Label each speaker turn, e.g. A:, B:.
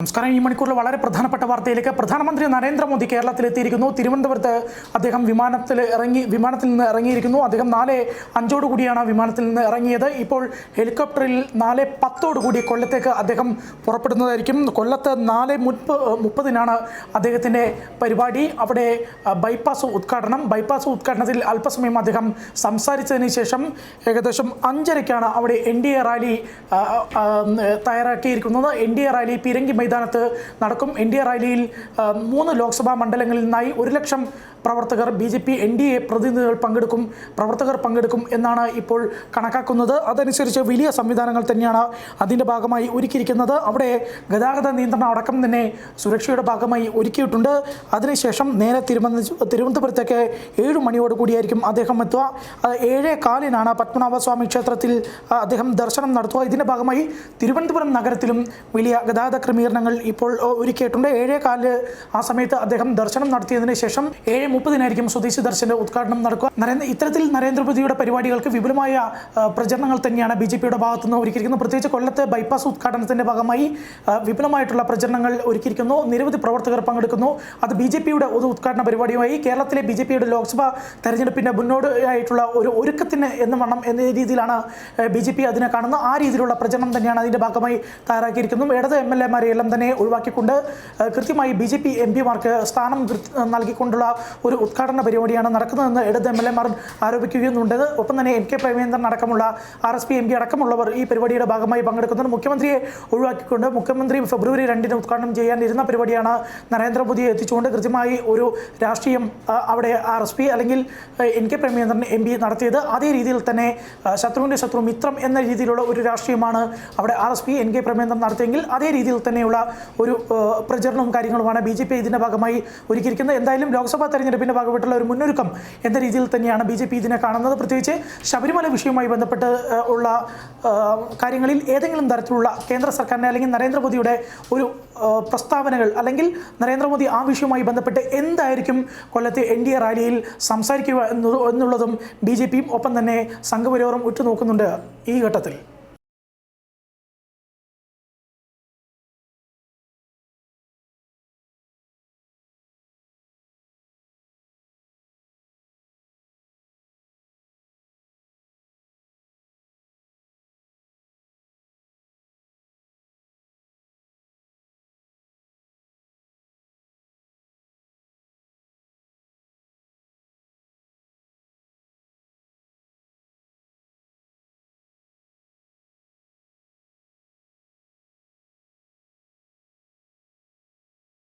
A: നമസ്കാരം. ഈ മണിക്കൂറിൽ വളരെ പ്രധാനപ്പെട്ട വാർത്തയിലേക്ക് പ്രധാനമന്ത്രി നരേന്ദ്രമോദി കേരളത്തിലെത്തിയിരിക്കുന്നു. തിരുവനന്തപുരത്ത് അദ്ദേഹം വിമാനത്തിൽ ഇറങ്ങി വിമാനത്തിൽ നിന്ന് ഇറങ്ങിയിരിക്കുന്നു. അദ്ദേഹം നാല് അഞ്ചോട് കൂടിയാണ് വിമാനത്തിൽ നിന്ന് ഇറങ്ങിയത്. ഇപ്പോൾ ഹെലികോപ്റ്ററിൽ നാല് പത്തോടുകൂടി കൊല്ലത്തേക്ക് അദ്ദേഹം പുറപ്പെടുന്നതായിരിക്കും. കൊല്ലത്ത് നാല് മുപ്പ മുപ്പതിനാണ് അദ്ദേഹത്തിന്റെ പരിപാടി. അവിടെ ബൈപ്പാസ് ഉദ്ഘാടനം. ബൈപ്പാസ് ഉദ്ഘാടനത്തിൽ അല്പസമയം അദ്ദേഹം സംസാരിച്ചതിന് ശേഷം ഏകദേശം അഞ്ചരയ്ക്കാണ് അവിടെ എൻ ഡി എ റാലി തയ്യാറാക്കിയിരിക്കുന്നത്. എൻ ഡി എ റാലി പീരങ്കി മൈതാനത്ത് നടക്കും. എൻ ഡി എ റാലിയിൽ മൂന്ന് ലോക്സഭാ മണ്ഡലങ്ങളിൽ നിന്നായി ഒരു ലക്ഷം പ്രവർത്തകർ B J P N D A പ്രതിനിധികൾ പങ്കെടുക്കും പ്രവർത്തകർ പങ്കെടുക്കും എന്നാണ് ഇപ്പോൾ കണക്കാക്കുന്നത്. അതനുസരിച്ച് വലിയ സംവിധാനങ്ങൾ തന്നെയാണ് അതിന്റെ ഭാഗമായി ഒരുക്കിയിരിക്കുന്നത്. അവിടെ ഗതാഗത നിയന്ത്രണം അടക്കം തന്നെ സുരക്ഷയുടെ ഭാഗമായി ഒരുക്കിയിട്ടുണ്ട്. അതിനുശേഷം നേരെ തിരുവനന്ത തിരുവനന്തപുരത്തേക്ക് ഏഴ് മണിയോട് കൂടിയായിരിക്കും അദ്ദേഹം എത്തുക. ഏഴേ കാലിനാണ് പത്മനാഭസ്വാമി ക്ഷേത്രത്തിൽ അദ്ദേഹം ദർശനം നടത്തുക. ഇതിന്റെ ഭാഗമായി തിരുവനന്തപുരം നഗരത്തിലും വലിയ ഗതാഗത ക്രമീകരണങ്ങൾ ഇപ്പോൾ ഒരുക്കിയിട്ടുണ്ട്. ഏഴേ കാലിന് ആ സമയത്ത് അദ്ദേഹം ദർശനം നടത്തിയതിനു ശേഷം ഏഴ് മുപ്പതിനായിരിക്കും സ്വദേശി ദർശന ഉദ്ഘാടനം നടക്കുക. നരേന്ദ്ര ഇത്തരത്തിൽ നരേന്ദ്രമോദിയുടെ പരിപാടികൾക്ക് വിപുലമായ പ്രചരണങ്ങൾ തന്നെയാണ് ബി ജെ പിയുടെ ഭാഗത്തു നിന്ന് ഒരുക്കിയിരിക്കുന്നത്. പ്രത്യേകിച്ച് കൊല്ലത്ത് ബൈപ്പാസ് ഉദ്ഘാടനത്തിന്റെ ഭാഗമായി വിപുലമായിട്ടുള്ള പ്രചരണങ്ങൾ ഒരുക്കിയിരിക്കുന്നു. നിരവധി പ്രവർത്തകർ പങ്കെടുക്കുന്നു. അത് ബി ജെ പിയുടെ ഒരു ഉദ്ഘാടന പരിപാടിയുമായി കേരളത്തിലെ ബി ജെ പിയുടെ ലോക്സഭാ തെരഞ്ഞെടുപ്പിന്റെ മുന്നോടിയായിട്ടുള്ള ഒരു ഒരുക്കത്തിന് എന്ന് വണ്ണം എന്ന രീതിയിലാണ് ബി ജെ പി അതിനെ കാണുന്നത്. ആ രീതിയിലുള്ള പ്രചരണം തന്നെയാണ് അതിന്റെ ഭാഗമായി തയ്യാറാക്കിയിരിക്കുന്നത്. ഇടത് എം എൽ എമാരെ എല്ലാം തന്നെ ഒഴിവാക്കിക്കൊണ്ട് കൃത്യമായി ബി ജെ പി എം പിമാർക്ക് സ്ഥാനം നൽകിക്കൊണ്ടുള്ള ഒരു ഉദ്ഘാടന പരിപാടിയാണ് നടക്കുന്നതെന്ന് ഇടത് എം എൽ എമാർ ആരോപിക്കുകയെന്നുണ്ട് ഒപ്പം തന്നെ എം കെ പ്രേമേന്ദ്രൻ അടക്കമുള്ള R S P M P അടക്കമുള്ളവർ ഈ പരിപാടിയുടെ ഭാഗമായി പങ്കെടുക്കുന്നുണ്ട്. മുഖ്യമന്ത്രിയെ ഒഴിവാക്കിക്കൊണ്ട് മുഖ്യമന്ത്രി ഫെബ്രുവരി രണ്ടിന് ഉദ്ഘാടനം ചെയ്യാനിരുന്ന പരിപാടിയാണ് നരേന്ദ്രമോദിയെ എത്തിച്ചുകൊണ്ട് കൃത്യമായി ഒരു രാഷ്ട്രീയം അവിടെ ആർ എസ് പി അല്ലെങ്കിൽ N K Premendran M P നടത്തിയത്. അതേ രീതിയിൽ തന്നെ ശത്രുവിന്റെ ശത്രു മിത്രം എന്ന രീതിയിലുള്ള ഒരു രാഷ്ട്രീയമാണ് അവിടെ R S P N K Premendran നടത്തിയെങ്കിൽ അതേ രീതിയിൽ തന്നെയുള്ള ഒരു പ്രചരണവും കാര്യങ്ങളുമാണ് ബി ജെ പി ഇതിന്റെ ഭാഗമായി ഒരുക്കിയിരിക്കുന്നത്. എന്തായാലും ലോക്സഭാ തെരഞ്ഞെടുപ്പിന്റെ ഭാഗമായിട്ടുള്ള ഒരു മുന്നൊരുക്കം എന്ന രീതിയിൽ തന്നെയാണ് ബി ജെ പി ഇതിനെ കാണുന്നത്. പ്രത്യേകിച്ച് ശബരിമല വിഷയവുമായി ബന്ധപ്പെട്ട് ഉള്ള കാര്യങ്ങളിൽ ഏതെങ്കിലും തരത്തിലുള്ള കേന്ദ്ര സർക്കാരിനെ അല്ലെങ്കിൽ നരേന്ദ്രമോദിയുടെ ഒരു പ്രസ്താവനകൾ അല്ലെങ്കിൽ നരേന്ദ്രമോദി ആ വിഷയവുമായി ബന്ധപ്പെട്ട് എന്തായിരിക്കും കൊല്ലത്തെ എൻ ഡി എ റാലിയിൽ സംസാരിക്കുക എന്നുള്ളതും ബി ജെ പിയും ഒപ്പം തന്നെ സംഘപരിവാറും ഉറ്റുനോക്കുന്നുണ്ട് ഈ ഘട്ടത്തിൽ.